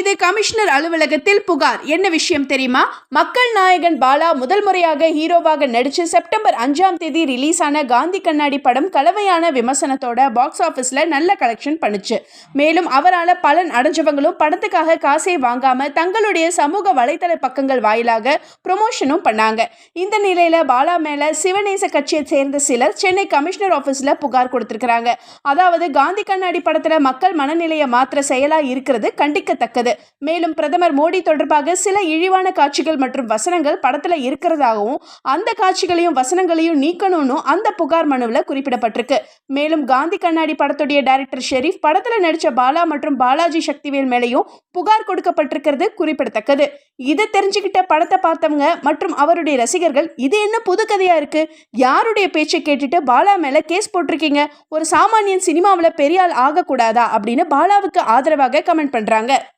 மீது கமிஷனர் அலுவலகத்தில் புகார். என்ன விஷயம் தெரியுமா? மக்கள் நாயகன் பாலா முதல் முறையாக ஹீரோவாக நடிச்சு செப்டம்பர் அஞ்சாம் தேதி ரிலீஸ் ஆன காந்தி கண்ணாடி படம் கலவையான விமர்சனத்தோட பாக்ஸ் ஆஃபீஸில் நல்ல கலெக்ஷன் பண்ணுச்சு. மேலும் அவரால் பலன் அடைஞ்சவங்களும் படத்துக்காக காசே வாங்காம தங்களுடைய சமூக வலைதள பக்கங்கள் வாயிலாக ப்ரொமோஷனும் பண்ணாங்க. இந்த நிலையில பாலா மேல சிவநேச கட்சியை சேர்ந்த சிலர் சென்னை கமிஷனர் ஆஃபீஸில் புகார் கொடுத்திருக்கிறாங்க. அதாவது காந்தி கண்ணாடி படத்தில் மக்கள் மனநிலையை மாற்ற செயலாக இருக்கிறது கண்டிக்கத்தக்கது. மேலும் பிரதமர் மோடி தொடர்பாக சில இழிவான காட்சிகள் மற்றும் வசனங்கள் படத்தில் இருக்கிறதாகவும் அந்த காட்சிகளையும் வசனங்களையும் நீக்கணும்னு அந்த புகார் மனுவில் குறிப்பிடப்பட்டிருக்கு. மேலும் காந்தி கண்ணாடி படத்துடைய டைரக்டர் ஷெரீப் படத்தில் நடித்த பாலா மற்றும் பாலாஜி சக்திவேல் மேலேயும் புகார் கொடுக்கப்பட்டிருக்கிறது குறிப்பிடத்தக்கது. இதை தெரிஞ்சுக்கிட்ட படத்தை பார்த்தவங்க மற்றும் அவருடைய ரசிகர்கள் இது என்ன புது கதையா இருக்கு? யாருடைய பேச்சை கேட்டுட்டு பாலா மேல கேஸ் போட்டிருக்கீங்க? ஒரு சாமானியன் சினிமாவில் பெரிய ஆள் ஆகக்கூடாதா? அப்படின்னு பாலாவுக்கு ஆதரவாக கமெண்ட் பண்றாங்க.